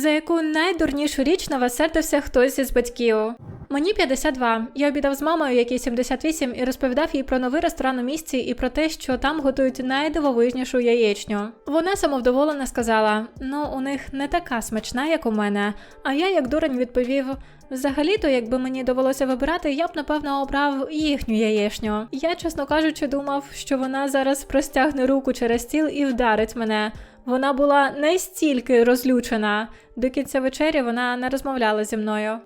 За яку найдурнішу річ на вас сердився хтось із батьків? Мені 52. Я обідав з мамою, якій 78, і розповідав їй про новий ресторан у місті і про те, що там готують найдивовижнішу яєчню. Вона самовдоволена сказала: ну, у них не така смачна, як у мене. А я, як дурень, відповів: взагалі-то, якби мені довелося вибирати, я б напевно обрав їхню яєчню. Я, чесно кажучи, думав, що вона зараз простягне руку через стіл і вдарить мене. Вона була настільки розлючена. До кінця вечері вона не розмовляла зі мною.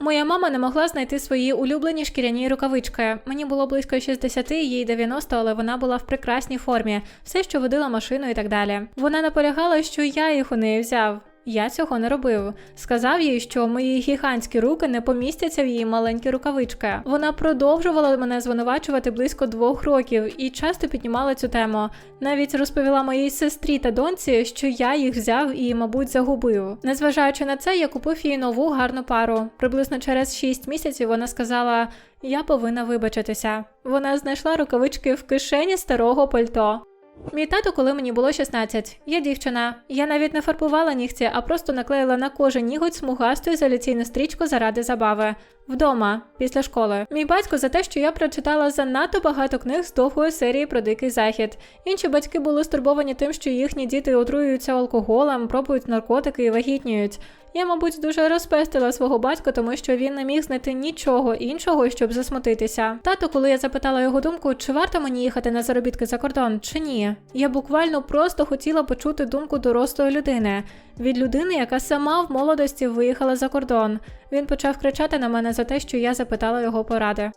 Моя мама не могла знайти свої улюблені шкіряні рукавички. Мені було близько 60, їй 90, але вона була в прекрасній формі, все, що водила машину і так далі. Вона наполягала, що я їх у неї взяв. Я цього не робив. Сказав їй, що мої гігантські руки не помістяться в її маленькі рукавички. Вона продовжувала мене звинувачувати близько двох років і часто піднімала цю тему. Навіть розповіла моїй сестрі та доньці, що я їх взяв і, мабуть, загубив. Незважаючи на це, я купив їй нову гарну пару. Приблизно через 6 місяців вона сказала: Я повинна вибачитися. Вона знайшла рукавички в кишені старого пальто. Мій тато, коли мені було 16. Я дівчина. Я навіть не фарбувала нігті, а просто наклеїла на кожен ніготь смугасту ізоляційну стрічку заради забави. Вдома, після школи. Мій батько за те, що я прочитала занадто багато книг з довгої серії про дикий захід. Інші батьки були стурбовані тим, що їхні діти отруюються алкоголем, пробують наркотики і вагітніють. Я, мабуть, дуже розпестила свого батька, тому що він не міг знайти нічого іншого, щоб засмутитися. Тато, коли я запитала його думку, чи варто мені їхати на заробітки за кордон, чи ні, я буквально просто хотіла почути думку дорослої людини від людини, яка сама в молодості виїхала за кордон. Він почав кричати на мене за те, що я запитала його поради.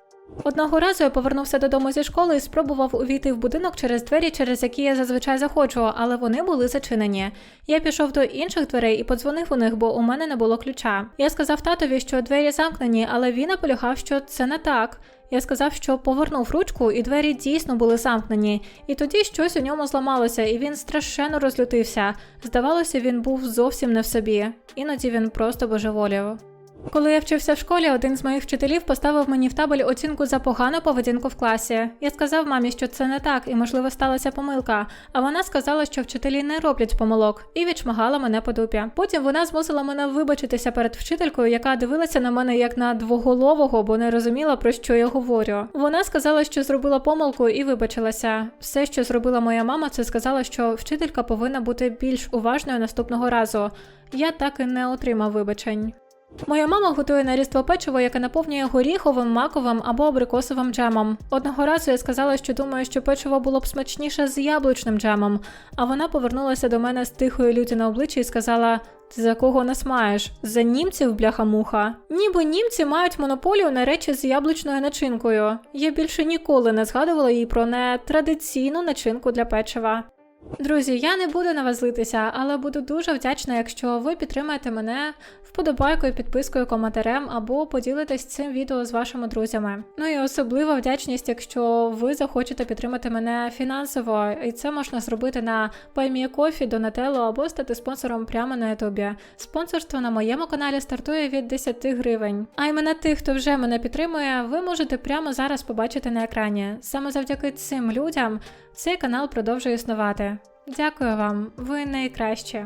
Одного разу я повернувся додому зі школи і спробував увійти в будинок через двері, через які я зазвичай заходжу, але вони були зачинені. Я пішов до інших дверей і подзвонив у них, бо у мене не було ключа. Я сказав татові, що двері замкнені, але він наполягав, що це не так. Я сказав, що повернув ручку, і двері дійсно були замкнені. І тоді щось у ньому зламалося, і він страшенно розлютився. Здавалося, він був зовсім не в собі. Іноді він просто божеволів. Коли я вчився в школі, один з моїх вчителів поставив мені в табель оцінку за погану поведінку в класі. Я сказав мамі, що це не так, і можливо сталася помилка. А вона сказала, що вчителі не роблять помилок, і відшмагала мене по дупі. Потім вона змусила мене вибачитися перед вчителькою, яка дивилася на мене як на двоголового, бо не розуміла про що я говорю. Вона сказала, що зробила помилку і вибачилася. Все, що зробила моя мама, це сказала, що вчителька повинна бути більш уважною наступного разу. Я так і не отримав вибачень. Моя мама готує на різдво печиво, яке наповнює горіховим, маковим або абрикосовим джемом. Одного разу я сказала, що думаю, що печиво було б смачніше з яблучним джемом, а вона повернулася до мене з тихою люті на обличчі і сказала: Ти за кого нас маєш? За німців, бляха-муха. Ніби німці мають монополію на речі з яблучною начинкою. Я більше ніколи не згадувала їй про нетрадиційну начинку для печива. Друзі, я не буду на вас злитися, але буду дуже вдячна, якщо ви підтримаєте мене вподобайкою, підпискою, коментарем або поділитесь цим відео з вашими друзями. Ну і особлива вдячність, якщо ви захочете підтримати мене фінансово, і це можна зробити на Кофі, Донателло або стати спонсором прямо на Ютубі. Спонсорство на моєму каналі стартує від 10 гривень. А імена тих, хто вже мене підтримує, ви можете прямо зараз побачити на екрані. Саме завдяки цим людям цей канал продовжує існувати. Дякую вам, ви найкращі.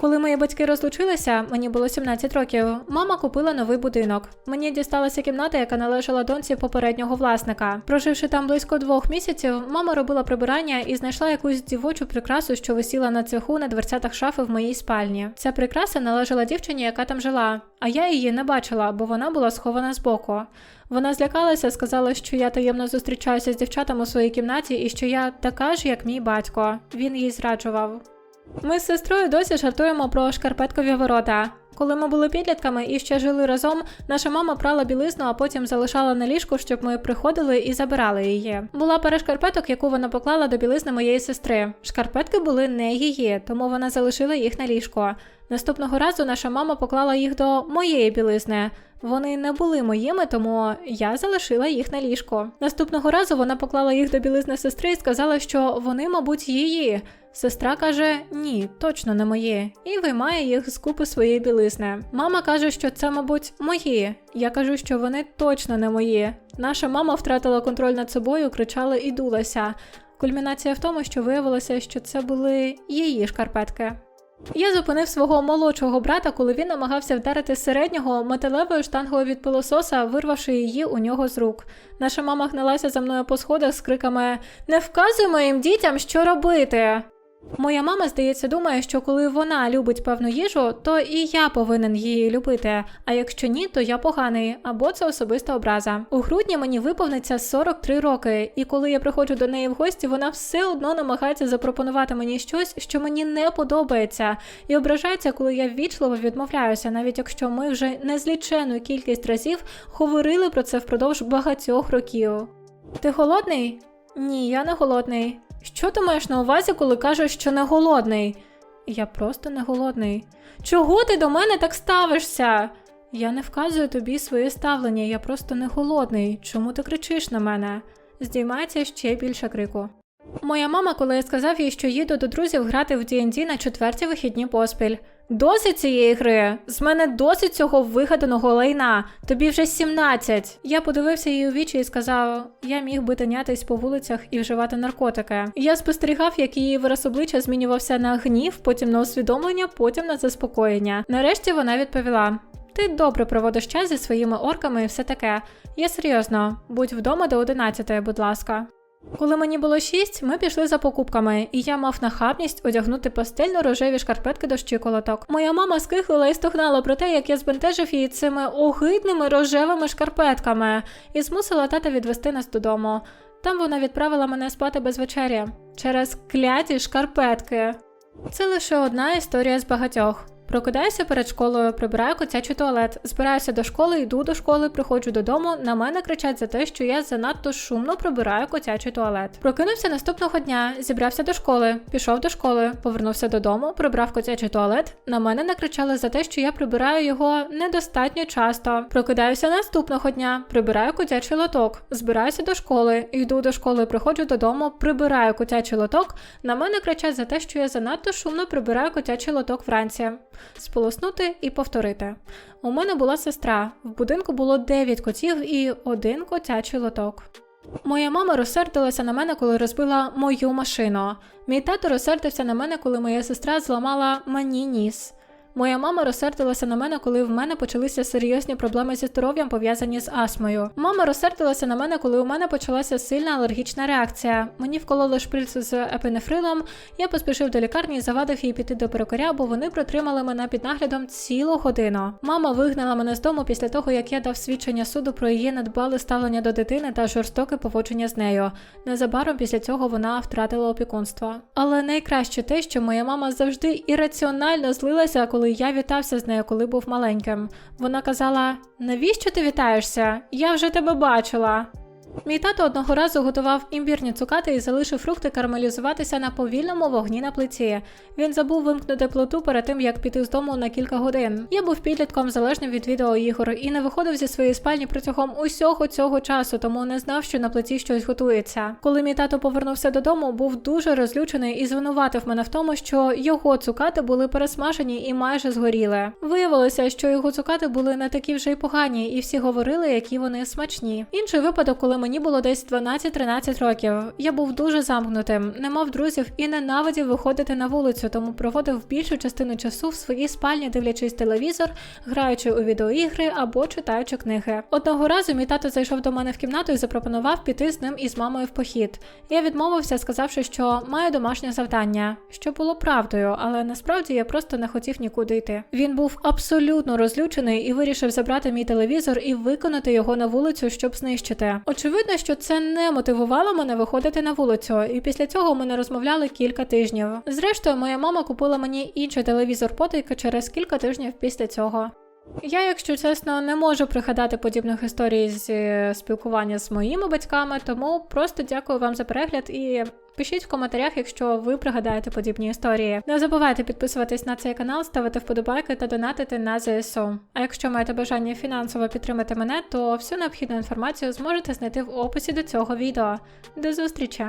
Коли мої батьки розлучилися, мені було 17 років. Мама купила новий будинок. Мені дісталася кімната, яка належала доньці попереднього власника. Проживши там близько двох місяців, мама робила прибирання і знайшла якусь дівочу прикрасу, що висіла на цеху на дверцятах шафи в моїй спальні. Ця прикраса належала дівчині, яка там жила, а я її не бачила, бо вона була схована збоку. Вона злякалася, сказала, що я таємно зустрічаюся з дівчатами у своїй кімнаті і що я така ж, як мій батько. Він їй зраджував. Ми з сестрою досі жартуємо про шкарпеткові ворота. Коли ми були підлітками і ще жили разом, наша мама прала білизну, а потім залишала на ліжку, щоб ми приходили і забирали її. Була пара шкарпеток, яку вона поклала до білизни моєї сестри. Шкарпетки були не її, тому вона залишила їх на ліжко. Наступного разу наша мама поклала їх до моєї білизни. Вони не були моїми, тому я залишила їх на ліжко. Наступного разу вона поклала їх до білизни сестри і сказала, що вони, мабуть, її. Сестра каже: ні, точно не мої, і виймає їх з купи своєї білизни. Мама каже, що це, мабуть, мої. Я кажу, що вони точно не мої. Наша мама втратила контроль над собою, кричала і дулася. Кульмінація в тому, що виявилося, що це були її шкарпетки. Я зупинив свого молодшого брата, коли він намагався вдарити середнього металевою штангою від пилососа, вирвавши її у нього з рук. Наша мама гналася за мною по сходах з криками Не вказуй моїм дітям, що робити. Моя мама, здається, думає, що коли вона любить певну їжу, то і я повинен її любити. А якщо ні, то я поганий, або це особиста образа. У грудні мені виповниться 43 роки, і коли я приходжу до неї в гості, вона все одно намагається запропонувати мені щось, що мені не подобається, і ображається, коли я ввічливо відмовляюся, навіть якщо ми вже незлічену кількість разів говорили про це впродовж багатьох років. Ти голодний? Ні, я не голодний. Що ти маєш на увазі, коли кажеш, що не голодний? Я просто не голодний. Чого ти до мене так ставишся? Я не вказую тобі своє ставлення, я просто не голодний. Чому ти кричиш на мене? Здіймається ще більше крику. Моя мама, коли я сказав їй, що їду до друзів грати в D&D на четверті вихідні поспіль. Досить цієї гри. З мене досить цього вигаданого лайна. Тобі вже 17. Я подивився їй у вічі і сказав: я міг би тинятись по вулицях і вживати наркотики. Я спостерігав, як її вираз обличчя змінювався на гнів, потім на усвідомлення, потім на заспокоєння. Нарешті вона відповіла: Ти добре проводиш час зі своїми орками і все таке. Я серйозно, будь вдома до 11, будь ласка. Коли мені було шість, ми пішли за покупками, і я мав нахабність одягнути пастельно рожеві шкарпетки до щиколоток. Моя мама скихлила і стогнала про те, як я збентежив її цими огидними рожевими шкарпетками, і змусила тата відвести нас додому. Там вона відправила мене спати без вечері через кляті шкарпетки. Це лише одна історія з багатьох. Прокидаюся перед школою, прибираю котячий туалет, збираюся до школи, йду до школи, приходжу додому. На мене кричать за те, що я занадто шумно прибираю котячий туалет. Прокинувся наступного дня, зібрався до школи, пішов до школи, повернувся додому, прибрав котячий туалет. На мене накричали за те, що я прибираю його недостатньо часто. Прокидаюся наступного дня, прибираю котячий лоток, збираюся до школи, йду до школи, приходжу додому, прибираю котячий лоток. На мене кричать за те, що я занадто шумно прибираю котячий лоток вранці сполоснути і повторити. У мене була сестра. В будинку було 9 котів і один котячий лоток. Моя мама розсердилася на мене, коли розбила мою машину. Мій тато розсердився на мене, коли моя сестра зламала мені ніс. Моя мама розсердилася на мене, коли в мене почалися серйозні проблеми зі здоров'ям, пов'язані з астмою. Мама розсердилася на мене, коли у мене почалася сильна алергічна реакція. Мені вкололи шприц з епінефрилом. Я поспішив до лікарні і завадив їй піти до перукаря, бо вони протримали мене під наглядом цілу годину. Мама вигнала мене з дому після того, як я дав свідчення суду про її надбале ставлення до дитини та жорстоке поводження з нею. Незабаром після цього вона втратила опікунство. Але найкраще те, що моя мама завжди ірраціонально злилася, коли я вітався з нею, коли був маленьким. Вона казала: навіщо ти вітаєшся? Я вже тебе бачила. Мій тато одного разу готував імбірні цукати і залишив фрукти карамелізуватися на повільному вогні на плиті. Він забув вимкнути плиту перед тим, як піти з дому на кілька годин. Я був підлітком залежним від відеоігор і не виходив зі своєї спальні протягом усього цього часу, тому не знав, що на плиті щось готується. Коли мій тато повернувся додому, був дуже розлючений і звинуватив мене в тому, що його цукати були пересмажені і майже згоріли. Виявилося, що його цукати були не такі вже й погані, і всі говорили, які вони смачні. Інший випадок, коли мені було десь 12-13 років. Я був дуже замкнутим, не мав друзів і ненавидів виходити на вулицю, тому проводив більшу частину часу в своїй спальні, дивлячись телевізор, граючи у відеоігри або читаючи книги. Одного разу мій тато зайшов до мене в кімнату і запропонував піти з ним із мамою в похід. Я відмовився, сказавши, що маю домашнє завдання, що було правдою, але насправді я просто не хотів нікуди йти. Він був абсолютно розлючений і вирішив забрати мій телевізор і виконати його на вулицю, щоб знищити. Очевидно, що це не мотивувало мене виходити на вулицю, і після цього ми не розмовляли кілька тижнів. Зрештою, моя мама купила мені інший телевізор потайки через кілька тижнів після цього. Я, якщо чесно, не можу пригадати подібних історій з спілкування з моїми батьками, тому просто дякую вам за перегляд і пишіть в коментарях, якщо ви пригадаєте подібні історії. Не забувайте підписуватись на цей канал, ставити вподобайки та донатити на ЗСУ. А якщо маєте бажання фінансово підтримати мене, то всю необхідну інформацію зможете знайти в описі до цього відео. До зустрічі!